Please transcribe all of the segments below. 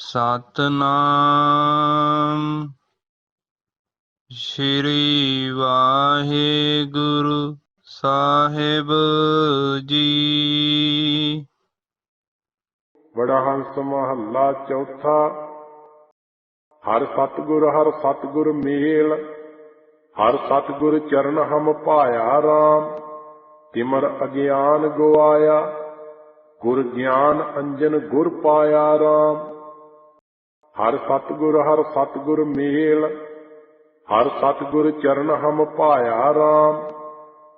ਸਤਨਾਮ। ਸ਼੍ਰੀ ਵਾਹਿਗੁਰੂ ਸਾਹਿਬ ਜੀ। ਬੜਾ ਹੰਸ ਮਹੱਲਾ ਚੌਥਾ। ਹਰ ਸਤਿਗੁਰ ਹਰ ਸਤਿਗੁਰ ਮੇਲ। ਹਰ ਸਤਿਗੁਰ ਚਰਨ ਹਮ ਪਾਇਆ RAM ਤਿਮਰ ਅਗਿਆਨ ਗਵਾਇਆ। ਗੁਰ ਗਿਆਨ ਅੰਜਨ ਗੁਰ ਪਾਇਆ RAM ਹਰ ਸਤਿਗੁਰ ਹਰ ਸਤਿਗੁਰ ਮੇਲ, ਹਰ ਸਤਿਗੁਰ ਚਰਨ ਹਮ ਪਾਇਆ RAM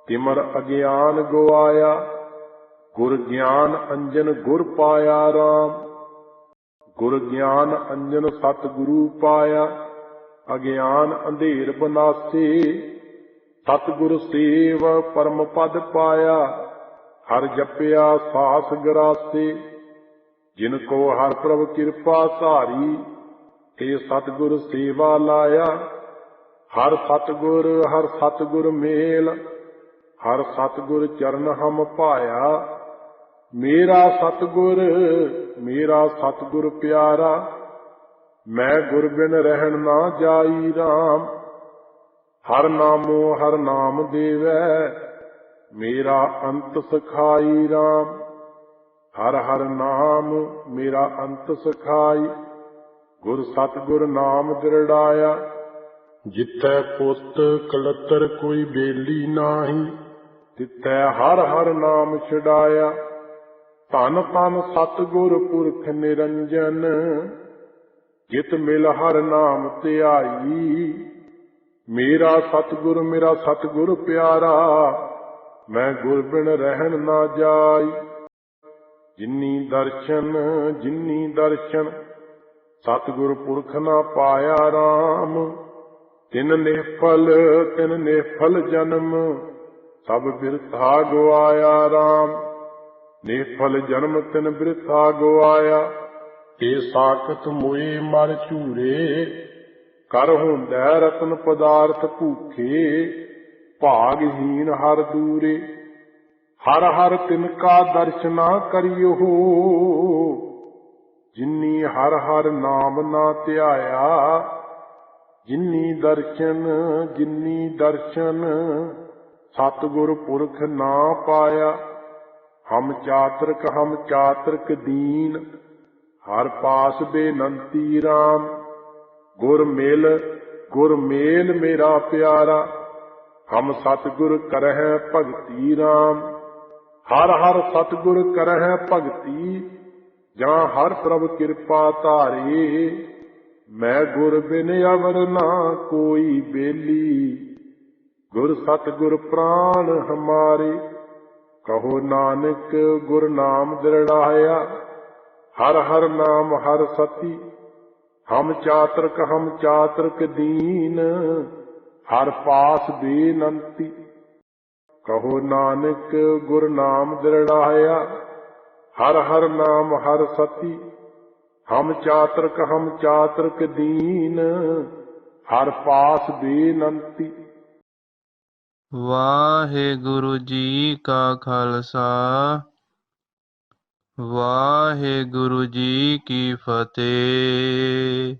ਤਿਮਰ ਅਗਿਆਨ ਗਵਾਇਆ, ਗੁਰ ਗਿਆਨ ਅੰਜਨ ਗੁਰ ਪਾਇਆ RAM ਗੁਰ ਗਿਆਨ ਅੰਜਨ ਸਤਿਗੁਰੂ ਪਾਇਆ, ਅਗਿਆਨ ਅੰਧੇਰ ਬਨਾਸੇ। ਸਤਿਗੁਰ ਸੇਵ ਪਰਮ ਪਦ ਪਾਇਆ, ਹਰ ਜਪਿਆ ਸਾਸ ਗਰਾਸੇ। ਜਿਨ ਕੋ ਹਰ ਪ੍ਰਭ ਕਿਰਪਾ ਧਾਰੀ, ਤੇ ਸਤਿਗੁਰ ਸੇਵਾ ਲਾਇਆ। ਹਰ ਸਤਿਗੁਰ ਹਰ ਸਤਿਗੁਰ ਮੇਲ, ਹਰ ਸਤਿਗੁਰ ਚਰਨ ਹਮ ਪਾਇਆ। ਮੇਰਾ ਸਤਿਗੁਰ ਮੇਰਾ ਸਤਿਗੁਰ ਪਿਆਰਾ, ਮੈਂ ਗੁਰ ਬਿਨ ਰਹਿਣ ਨਾ ਜਾਈ RAM ਹਰ ਨਾਮੋ, ਹਰ ਨਾਮ ਦੇਵੈ, ਮੇਰਾ ਅੰਤ ਸਖਾਈ RAM ਹਰ ਹਰ ਨਾਮ ਮੇਰਾ ਅੰਤ ਸਖਾਈ। ਗੁਰ ਸਤਿਗੁਰ ਨਾਮ ਦਿਰੜਾਇਆ। ਜਿੱਥੈ ਪੁੱਤ ਕਲਤਰ ਕੋਈ ਬੇਲੀ ਨਾਹੀ, ਤਿੱਥੈ ਹਰ ਹਰ ਨਾਮ ਛਡਾਇਆ। ਧਨ ਧੰਨ ਸਤਿਗੁਰ ਪੁਰਖ ਨਿਰੰਜਨ, ਜਿਤ ਮਿਲ ਹਰ ਨਾਮ ਧਿਆਈ। ਮੇਰਾ ਸਤਿਗੁਰ ਮੇਰਾ ਸਤਿਗੁਰ ਪਿਆਰਾ, ਮੈਂ ਗੁਰ ਬਿਨ ਰਹਿਣ ਨਾ ਜਾਈ। ਜਿਨੀ ਦਰਸ਼ਨ ਜਿਨੀ ਦਰਸ਼ਨ, ਸਤਿਗੁਰ ਪੁਰਖ ਨਾ ਪਾਇਆ RAM ਤਿਨ ਨਿਫਲ ਤਿਨ ਨਿਫਲ ਜਨਮ, ਸਭ ਬਿਰਥਾ ਗਵਾਇਆ RAM ਨਿਫਲ ਜਨਮ, ਤਿਨ ਬਿਰਥਾ ਗਵਾਇਆ ਏ ਸਾਖਤ ਮੋਏ ਮਰ ਝੂਰੇ। ਕਰ ਹੁੰਦੈ ਰਤਨ ਪਦਾਰਥ ਭੂਖੇ ਭਾਗਹੀਨ ਹਰ ਦੂਰੇ। ਹਰ ਹਰ ਤਿਨ ਕਾ ਦਰਸ਼ਨਾ ਕਰਿਓ। ਜਿਨੀ ਹਰ ਹਰ ਨਾਮ ਨਾ ਧਿਆਇਆ, ਜਿਨੀ ਦਰਸ਼ਨ ਜਿਨੀ ਦਰਸ਼ਨ, ਸਤਿਗੁਰ ਪੁਰਖ ਨਾ ਪਾਇਆ। ਹਮ ਚਾਤਰਕ ਹਮ ਚਾਤਰਕ ਦੀਨ, ਹਰ ਪਾਸ ਬੇਨੰਤੀ RAM ਗੁਰ ਮਿਲ, ਗੁਰ ਮੇਲ ਮੇਰਾ ਪਿਆਰਾ, ਹਮ ਸਤਿਗੁਰ ਕਰਹਿ ਭਗਤੀ RAM ਹਰ ਹਰ ਸਤਿਗੁਰ ਕਰਹਿ ਭਗਤੀ, ਜਾਂ ਹਰ ਪ੍ਰਭ ਕਿਰਪਾ ਧਾਰੇ। ਮੈਂ ਗੁਰ ਬਿਨ ਅਵਰ ਨਾ ਕੋਈ ਬੇਲੀ। ਗੁਰ ਸਤਿਗੁਰ ਪ੍ਰਾਨ ਹਮਾਰੇ, ਕਹੋ ਨਾਨਕ ਗੁਰ ਨਾਮ ਦਿਰੜਾਇਆ। ਹਰ ਹਰ ਨਾਮ ਹਰ ਸਤੀ, ਹਮ ਚਾਤਰਕ ਹਮ ਚਾਤਰਕ ਦੀਨ। ਹਰ ਪਾਸ ਬੇਨੰਤੀ ਕਹੋ ਨਾਨਕ ਗੁਰ ਨਾਮ ਦਿਰੜਾਇਆ, ਹਰ ਹਰ ਨਾਮ ਹਰ ਸਤੀ, ਹਮ ਚਾਤਰਕ ਹਮ ਚਾਤਰਕ ਦੀਨ, ਹਰ ਪਾਸ ਬੇਨੰਤੀ। ਵਾਹਿਗੁਰੂ ਜੀ ਕਾ ਖਾਲਸਾ, ਵਾਹਿਗੁਰੂ ਜੀ ਕੀ ਫਤਿਹ।